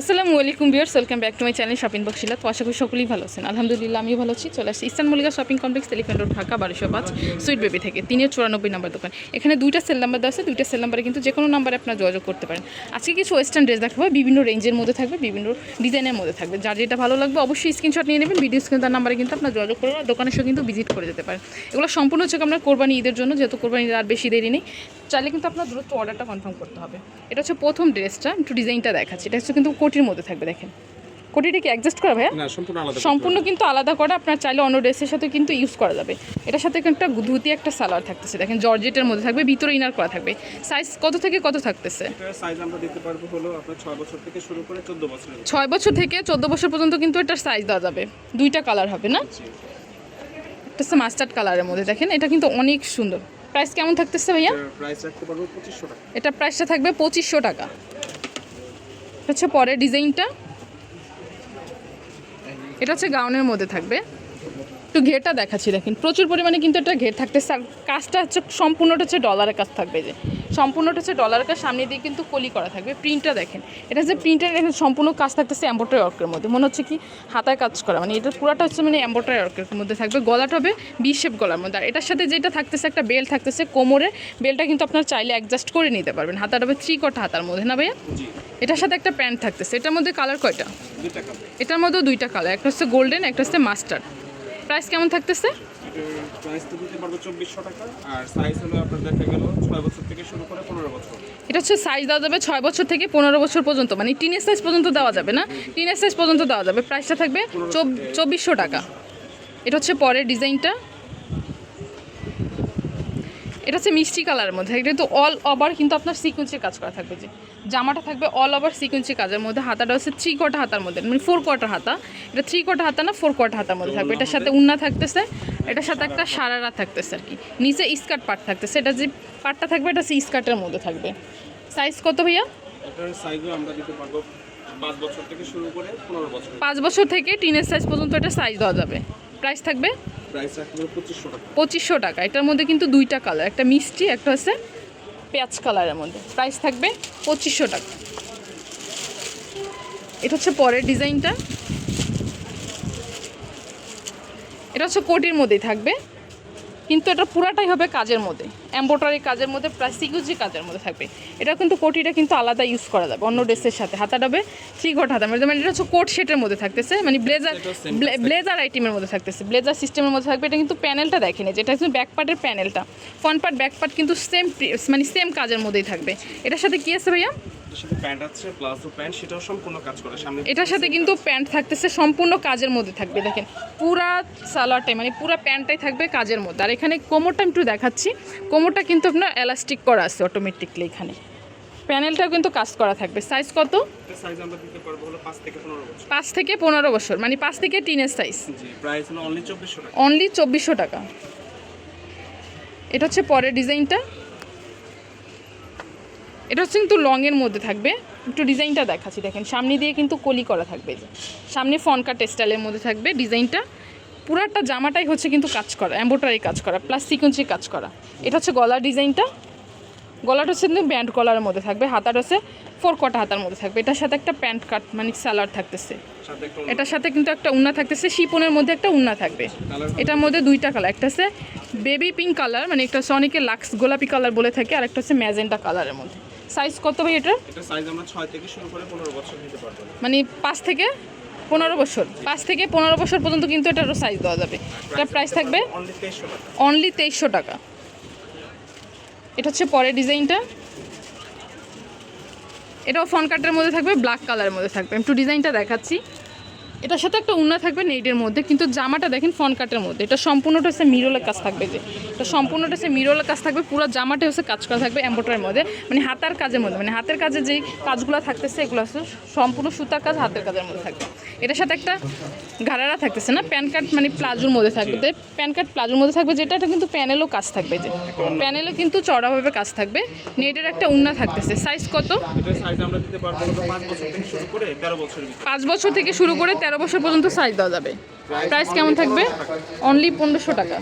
আসসালামু আলাইকুম বিয়ার্স welcome back to my channel shopping বক্সিলা তো আশা করি সকলেই ভালো আছেন। আলহামদুলিল্লাহ, আমিও ভালো আছি। চলে আসছি eastern Mallika shopping complex elephant road, Dhaka, বারোশো পাঁচ, সুইট বেবি থেকে। তিনের চুরানব্বই নাম্বার দোকান। এখানে দুইটা সেল নাম্বার দেওয়া আছে। দুইটা সেল নাম্বারে কিন্তু যে কোনো নাম্বারে আপনার যোগাযোগ করতে পারেন। আজকে কিছু ওয়েস্টার্ন ড্রেস দেখাবো। বিভিন্ন রেঞ্জের মধ্যে থাকবে, বিভিন্ন ডিজাইনের মধ্যে থাকবে। যার যেটা ভালো লাগবে অবশ্যই স্ক্রিনশট নিয়ে নেবেন। ভিডিও স্ক্রিন তার নাম্বারে কিন্তু আপনার যোগাযোগ করে দোকানের সঙ্গে কিন্তু ভিজিট করে যেতে পারেন। এগুলো সম্পূর্ণ হচ্ছে আপনার কোরবানি ঈদের জন্য। যেহেতু কোরবানি আর বেশি দেরি নেই। চাইলে কিন্তু আপনার দ্রুত অর্ডারটা কনফার্ম করতে হবে। এটা হচ্ছে প্রথম ড্রেসটা। একটু ডিজাইনটা দেখাচ্ছি। এটা হচ্ছে কিন্তু কোটির মধ্যে থাকবে দেখেন। কোটিটা কি অ্যাডজাস্ট করা ভাইয়া? না সম্পূর্ণ আলাদা সম্পূর্ণ কিন্তু আলাদা করা আপনার চাইলে অন্য ড্রেসের সাথে কিন্তু ইউজ করা যাবে। এটার সাথে একটা ধুতি একটা সালোয়ার থাকতেছে। দেখেন জর্জেটের মধ্যে থাকবে ভিতরে ইনার করা থাকবে। সাইজ কত থেকে কত থাকতেছে? সাইজ আমরা দিতে পারব হলো আপনার ছয় বছর থেকে শুরু করে চোদ্দ বছরের ছয় বছর থেকে চোদ্দ বছর পর্যন্ত কিন্তু এটার সাইজ দেওয়া যাবে। দুইটা কালার হবে না? একটা হচ্ছে মাস্টার্ড কালারের মধ্যে দেখেন। এটা কিন্তু অনেক সুন্দর। প্রাইস কেমন থাকতেছে ভাইয়া? প্রাইস রাখতে পারব পঁচিশশো টাকা। এটা প্রাইসটা থাকবে পঁচিশশো টাকা। এটা হচ্ছে পরের ডিজাইনটা। এটা হচ্ছে গাউনের মধ্যে থাকবে। একটু ঘেরটা দেখাচ্ছি দেখেন। প্রচুর পরিমাণে কিন্তু এটা ঘের থাকতেছে। আর কাজটা হচ্ছে সম্পূর্ণটা হচ্ছে ডলারের কাজ থাকবে যে। সম্পূর্ণটা হচ্ছে ডলারের কাজ সামনে দিয়ে কিন্তু কলি করা থাকবে। প্রিন্টটা দেখেন এটা যে প্রিন্টের দেখেন সম্পূর্ণ কাজ থাকতেছে এম্বোটারি ওয়ার্কের মধ্যে। মনে হচ্ছে কি হাতায় কাজ করা মানে এটা পুরাটা হচ্ছে মানে এম্বোটারি ওয়ার্কের মধ্যে থাকবে। গলাটা হবে শেপ গলার মধ্যে। আর এটার সাথে যেটা থাকতেছে একটা বেল থাকতেছে কোমরে। বেলটা কিন্তু আপনার চাইলে অ্যাডজাস্ট করে নিতে পারবেন। হাতাটা হবে থ্রি কটা হাতার মধ্যে না ভাইয়া? এটার সাথে একটা প্যান্ট থাকতেছে। এটার মধ্যে কালার কয়টা? এটার মধ্যেও দুইটা কালার একটা হচ্ছে গোল্ডেন একটা হচ্ছে মাস্টার্ড প্রাইস কেমন থাকতেছে? প্রাইস তো দিতে পারব চব্বিশশো টাকা আর সাইজ হলো আপনার দেখা গেল ছয় বছর থেকে শুরু করে পনেরো বছর। এটা হচ্ছে সাইজ দেওয়া যাবে বছর থেকে পনেরো বছর পর্যন্ত মানে টিনের সাইজ পর্যন্ত দেওয়া যাবে না? টিনের সাইজ পর্যন্ত দেওয়া যাবে। প্রাইসটা থাকবে চব- চব্বিশশো টাকা। এটা হচ্ছে পরের ডিজাইনটা এটা হচ্ছে মিষ্টি কালারের মধ্যে। এটা কিন্তু অল ওভার কিন্তু আপনার সিকুয়েন্সের কাজ করা থাকবে যে জামাটা থাকবে অল ওভার সিকুয়েন্সের কাজের মধ্যে হাতাটা হচ্ছে থ্রি কোয়ার্টার হাতার মধ্যে মানে ফোর কোয়ার্টার হাতা। এটা থ্রি কোয়ার্টার হাতা না ফোর কোয়ার্টার হাতার মধ্যে থাকবে। এটার সাথে উন্না থাকতেছে এটার সাথে একটা সারারা থাকতেছে আর কি। নিচে স্কার্ট পার্ট থাকতেছে এটা যে পার্টটা থাকবে এটা হচ্ছে স্কার্টের মধ্যে থাকবে। সাইজ কত ভাইয়া? এটার সাইজও আমরা দিতে পারব পাঁচ বছর থেকে শুরু করে পনেরো বছর। পাঁচ বছর থেকে টিনের সাইজ পর্যন্ত এটা সাইজ দেওয়া যাবে। প্রাইস থাকবে? প্রাইস পঁচিশশো টাকা। পঁচিশশো টাকা। এটার মধ্যে কিন্তু দুইটা কালার একটা মিষ্টি, একটা হচ্ছে পেঁয়াজ কালারের মধ্যে। প্রাইস থাকবে পঁচিশশো টাকা। এটা হচ্ছে পরের ডিজাইনটা। এটা হচ্ছে কোটির মধ্যেই থাকবে। কিন্তু এটা পুরাটাই হবে কাজের মধ্যে। এম্ব্রয়ডারি কাজের মধ্যে প্রায় সিকুজি কাজের মধ্যে থাকবে। এটা কিন্তু কোটিটা কিন্তু আলাদা ইউজ করা যাবে অন্য ড্রেসের সাথে। হাতাটা হবে থ্রি কোট হাতা মানে এটা হচ্ছে কোট সেটের মধ্যে থাকতেছে মানে ব্লেজার ব্লেজার আইটেমের মধ্যে থাকতেছে। ব্লেজার সিস্টেমের মধ্যে থাকবে এটা কিন্তু প্যানেলটা দেখেনি যেটা কিন্তু ব্যাক পার্টের প্যানেলটা ফ্রন্ট পার্ট ব্যাক পার্ট কিন্তু সেম মানে সেম কাজের মধ্যেই থাকবে। এটার সাথে কি আছে ভাইয়া? এটার সাথে কিন্তু প্যান্ট থাকতেছে সম্পূর্ণ কাজের মধ্যে থাকবে। দেখেন পুরা সালোয়ারটাই মানে পুরা প্যান্টটাই থাকবে কাজের মধ্যে। আর এখানে কোমরটা একটু দেখাচ্ছি। কোমরটা কিন্তু আপনার এলাস্টিক করা আছে অটোমেটিকলি এখানে। প্যানেলটাও কিন্তু কাজ করা থাকবে। সাইজ কত? পাঁচ থেকে পনেরো বছর। মানে পাঁচ থেকে টিনের সাইজ জি প্রাইস হলো অনলি চব্বিশশো টাকা। অনলি চব্বিশশো টাকা। এটা হচ্ছে পরের ডিজাইনটা। এটা হচ্ছে কিন্তু লংয়ের মধ্যে থাকবে। একটু ডিজাইনটা দেখাচ্ছি দেখেন। সামনে দিয়ে কিন্তু কলি করা থাকবে। সামনে ফনকা টেক্সটাইলের মধ্যে থাকবে ডিজাইনটা। পুরাটা জামাটাই হচ্ছে কিন্তু কাজ করা এম্বোটারি কাজ করা প্লাস সিকুয়েন্সি কাজ করা। এটা হচ্ছে গলার ডিজাইনটা। গলাটা হচ্ছে কিন্তু ব্যান্ড গলার মধ্যে থাকবে হাতার হচ্ছে ফোর কটা হাতার মধ্যে থাকবে। এটার সাথে একটা প্যান্ট কাট মানে স্যালার থাকতেছে। এটার সাথে কিন্তু একটা উন্না থাকতেছে শিপনের মধ্যে একটা উন্না থাকবে। এটার মধ্যে দুইটা কালার একটা হচ্ছে বেবি পিঙ্ক কালার মানে একটা হচ্ছে অনেকে লাক্স গোলাপি কালার বলে থাকে আর একটা হচ্ছে ম্যাজেন্টা কালারের মধ্যে। সাইজ কত ভাই এটার? এটা সাইজ আমরা ছয় থেকে শুরু করে পনেরো বছর দিতে পারব। মানে পাঁচ থেকে পনেরো বছর। পাঁচ থেকে পনেরো বছর পর্যন্ত কিন্তু এটারও সাইজ দেওয়া যাবে। এটার প্রাইস থাকবে অনলি তেইশশো টাকা। এটা হচ্ছে পরের ডিজাইনটা এটাও ফন কাটের মধ্যে থাকবে ব্ল্যাক কালারের মধ্যে থাকবে। একটু ডিজাইনটা দেখাচ্ছি। এটার সাথে একটা উন্না থাকবে নেটের মধ্যে কিন্তু জামাটা দেখেন ফন কাটের মধ্যে। এটা সম্পূর্ণটা হচ্ছে মিরোলের কাজ থাকবে যে। এটা সম্পূর্ণটা হচ্ছে মিরোলের কাজ থাকবে পুরো জামাটা হচ্ছে কাজ করা থাকবে এম্বোটারের মধ্যে। মানে হাতার কাজের মধ্যে মানে হাতের কাজে যেই কাজগুলো থাকতেছে এগুলো হচ্ছে সম্পূর্ণ সুতার কাজ হাতের কাজের মধ্যে থাকবে। এটার সাথে একটা ঘাড়ারা থাকতেছে না প্যান কার্ড মানে প্লাজোর মধ্যে থাকবে। প্যান কার্ড প্লাজোর মধ্যে থাকবে যেটা এটা কিন্তু প্যানেলও কাজ থাকবে যে। প্যানেলে কিন্তু চড়াভাবে কাজ থাকবে। নেটের একটা উন্না থাকতেছে। সাইজ কত? পাঁচ বছর থেকে শুরু করে তেরো তেরো বছর পর্যন্ত সাইজ দেওয়া যাবে। প্রাইস কেমন থাকবে? অনলি পনেরোশো টাকা।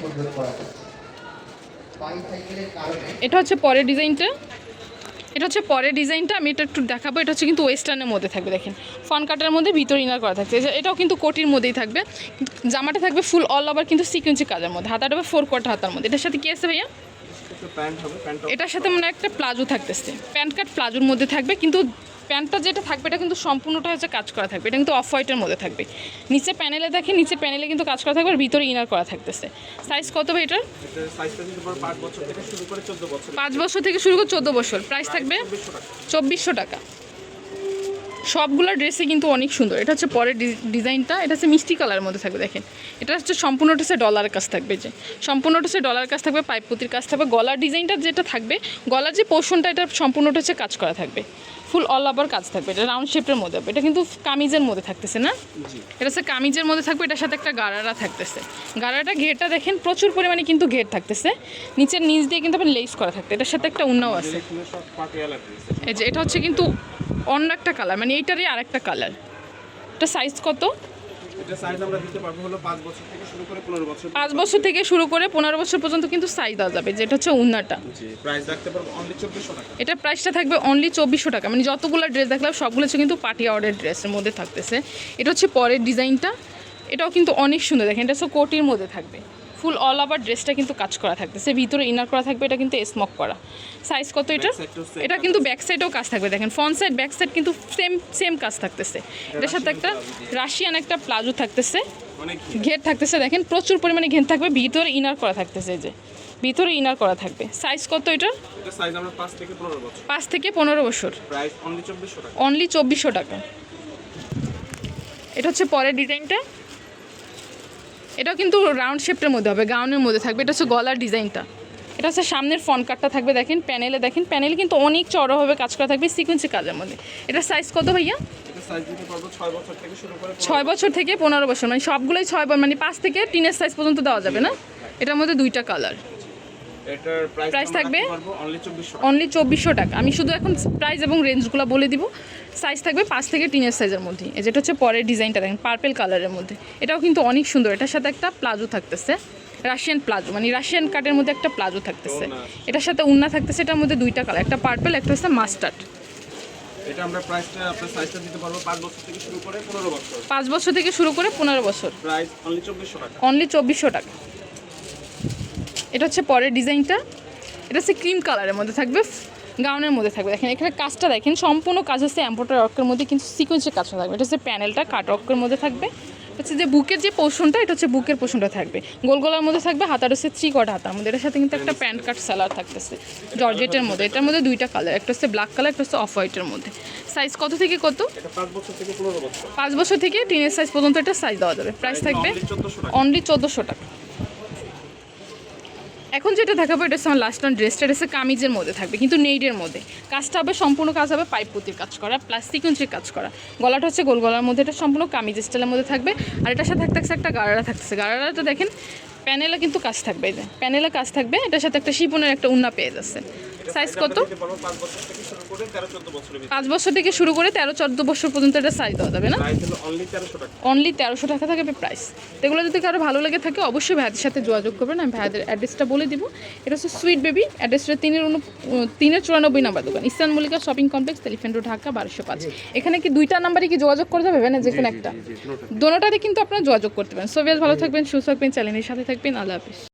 এটা হচ্ছে পরের ডিজাইনটা। এটা হচ্ছে পরের ডিজাইনটা আমি এটা একটু দেখাবো। এটা হচ্ছে কিন্তু ওয়েস্টার্নের মধ্যে থাকবে দেখেন। ফন কাটার মধ্যে ভিতর ইনার করা থাকছে। এটাও কিন্তু কোটির মধ্যেই থাকবে। জামাটা থাকবে ফুল অল ওভার কিন্তু সিকুয়েন্সি কাজের মধ্যে। হাতাটা হবে ফোর কোয়ার্টার হাতার মধ্যে। এটার সাথে কি আছে ভাইয়া? এটার সাথে মানে একটা প্লাজো থাকতেছে। প্যান্ট কাট প্লাজোর মধ্যে থাকবে কিন্তু প্যান্টটা যেটা থাকবে এটা কিন্তু সম্পূর্ণটা হচ্ছে কাজ করা থাকবে। এটা কিন্তু অফ হোয়াইটের মধ্যে থাকবে। নিচে প্যানেলে দেখে নিচে প্যানেলে কিন্তু কাজ করা থাকবে আর ভিতরে ইনার করা থাকতেছে। সাইজ কত ভাই এটার? এটা সাইজটা দিতে পারব পাঁচ বছর থেকে শুরু করে চোদ্দ বছর। পাঁচ বছর থেকে শুরু করে চোদ্দ বছর। প্রাইস থাকবে চব্বিশশো টাকা। সবগুলো ড্রেসই কিন্তু অনেক সুন্দর। এটা হচ্ছে পরের ডিজাইনটা এটা হচ্ছে মিষ্টি কালারের মধ্যে থাকবে দেখেন। এটা হচ্ছে সম্পূর্ণটা হচ্ছে ডলার কাজ থাকবে যে। সম্পূর্ণ হচ্ছে ডলার কাজ থাকবে পাইপ পুতির কাজ থাকবে গলার ডিজাইনটা যেটা থাকবে গলার যে পোর্শনটা এটা সম্পূর্ণটা হচ্ছে কাজ করা থাকবে। ফুল অল ওভার কাজ থাকবে এটা রাউন্ড শেপের মধ্যে হবে এটা কিন্তু কামিজের মধ্যে থাকতেছে না? এটা হচ্ছে কামিজের মধ্যে থাকবে এটার সাথে একটা গারারা থাকতেছে। গারাটা ঘেরটা দেখেন প্রচুর পরিমাণে কিন্তু ঘের থাকতেছে। নিচের নিচ দিয়ে কিন্তু আপনার লেস করা থাকবে এটার সাথে একটা উন্নাও আছে। ড্রেস এই যে এটা হচ্ছে কিন্তু অন্য একটা কালার মানে এইটারই আরেকটা কালার এটা সাইজ কত? এটা পাঁচ বছর থেকে শুরু করে পনেরো বছর পর্যন্ত। কিন্তু সাইজ দেওয়া যাবে যেটা হচ্ছে উন্নাটা এটার প্রাইসটা থাকবে অনলি চব্বিশশো টাকা মানে যতগুলো ড্রেস দেখলাম সবগুলো হচ্ছে কিন্তু পার্টি আওয়ারের ড্রেসের মধ্যে থাকতেছে। এটা হচ্ছে পরের ডিজাইনটা এটাও কিন্তু অনেক সুন্দর দেখেন এটা হচ্ছে কোটির মধ্যে থাকবে। ফুল অল ওভার ড্রেসটা কিন্তু কাজ করা থাকতেছে ভিতরে ইনার করা থাকবে এটা কিন্তু স্মক করা। সাইজ কত এটা এটা কিন্তু ব্যাক সাইডেও কাজ থাকবে দেখেন। ফ্রন্ট সাইড ব্যাক সাইড কিন্তু সেম সেম কাজ থাকতেছে। এটার সাথে একটা রাশিয়ান একটা প্লাজো থাকতেছে। ঘের। থাকতেছে দেখেন। প্রচুর পরিমাণে ঘের থাকবে। ভিতরে ইনার করা থাকতেছে যে। ভিতরে ইনার করা থাকবে। সাইজ কত এটা এটা সাইজ আমরা পাঁচ থেকে পনেরো বছর। অনলি চব্বিশশো টাকা। এটা হচ্ছে পরের ডিজাইনটা এটাও কিন্তু রাউন্ড শেপের মধ্যে হবে গাউনের মধ্যে থাকবে। এটা হচ্ছে গলার ডিজাইনটা। এটা হচ্ছে সামনের ফন কাটটা থাকবে দেখেন প্যানেলে দেখেন। প্যানেল কিন্তু অনেক চড়াভাবে কাজ করা থাকবে সিকুয়েন্সি কাজের মধ্যে। এটা সাইজ কত ভাইয়া? ছয় বছর থেকে পনেরো বছর মানে সবগুলোই ছয় মানে পাঁচ থেকে টিনের সাইজ পর্যন্ত দেওয়া যাবে না? এটার মধ্যে দুইটা কালার প্রাইস থাকবে? অনলি চব্বিশশো টাকা। আমি শুধু এখন প্রাইস এবং রেঞ্জগুলো বলে দিব। সাইজ থাকবে পাঁচ থেকে টিনের সাইজের মধ্যে এই যেটা হচ্ছে পরের ডিজাইনটা দেখেন পার্পেল কালারের মধ্যে। এটাও কিন্তু অনেক সুন্দর। এটার সাথে একটা প্লাজো থাকতেছে। রাশিয়ান প্লাজো মানে রাশিয়ান কাটের মধ্যে একটা প্লাজো থাকতেছে। এটার সাথে উন্না থাকতেছে এটার মধ্যে দুইটা কালার একটা পার্পেল একটা হচ্ছে মাস্টার্ড এটা আমরা প্রাইসটা আপনার সাইজটা দিতে পারব পাঁচ বছর থেকে শুরু করে পনেরো বছর। পাঁচ বছর থেকে শুরু করে পনেরো বছর। প্রাইস অনলি চব্বিশশো টাকা। অনলি চব্বিশশো টাকা। এটা হচ্ছে পরের ডিজাইনটা এটা হচ্ছে ক্রিম কালারের মধ্যে থাকবে। গাউনের মধ্যে থাকবে। দেখেন এখানে কাজটা দেখেন সম্পূর্ণ কাজ হচ্ছে অ্যাম্পোটার অর্কের মধ্যে কিন্তু সিকোয়েন্সের কাজটা থাকবে। এটা হচ্ছে প্যানেলটা কাট অর্কের মধ্যে থাকবে। হচ্ছে যে বুকের যে পোর্শনটা এটা হচ্ছে বুকের পোর্শনটা থাকবে। গোল গলার মধ্যে থাকবে হাতার হচ্ছে থ্রি কট হাতার মধ্যে এটার সাথে কিন্তু একটা প্যান্ট কাট সালার থাকতেছে জর্জেটের মধ্যে। এটার মধ্যে দুইটা কালার একটা হচ্ছে ব্ল্যাক কালার একটা হচ্ছে অফ হোয়াইটের মধ্যে। সাইজ কত থেকে কত? পাঁচ বছর থেকে পাঁচ বছর থেকে টিনের সাইজ পর্যন্ত এটা সাইজ দেওয়া যাবে। প্রাইস থাকবে অনলি চোদ্দোশো টাকা। এখন যেটা দেখাবো, এটা আমার লাস্ট অন ড্রেসটা হচ্ছে কামিজের মধ্যে থাকবে, কিন্তু নেইডের মধ্যে। কাজটা হবে, সম্পূর্ণ কাজ হবে পাইপ পুতির কাজ করা প্লাস সিকুয়েন্সের কাজ করা। গলাটা হচ্ছে গোল গলার মধ্যে, এটা সম্পূর্ণ কামিজ স্টাইলের মধ্যে থাকবে। আর এটার সাথে থাকতেছে একটা গাড়ারা থাকতেছে। গাড়ারাটা দেখেন প্যানেলে কিন্তু কাজ থাকবে এই যে প্যানেলে কাজ থাকবে এটার সাথে একটা শিপনের একটা উন্না পেয়ে যাচ্ছে সাইজ কত পাঁচ বছর থেকে শুরু করে তেরো চোদ্দ বছর পর্যন্ত এটা সাইজ দেওয়া যাবে না অনলি তেরোশো টাকা থাকবে প্রাইস এগুলো যদি কারও ভালো লেগে থাকে অবশ্যই ভাইয়াদের সাথে যোগাযোগ করবেন আমি ভাইয়াদের অ্যাড্রেসটা বলে দিব এটা হচ্ছে সুইট বেবি অ্যাড্রেসটা তিনের উন তিনের চুরানব্বই নাম্বার দোকান eastern Mallika shopping complex elephant road Dhaka বারোশো পাঁচ এখানে কি দুইটা নাম্বারে কি যোগাযোগ করে যাবে না যে কোনো একটা দোনোটাতে কিন্তু আপনারা যোগাযোগ করতে পারেন সোভিয়াস ভালো থাকবেন সুস্থ থাকবেন চ্যানেলের সাথে থাকবেন আল্লাহ হাফিজ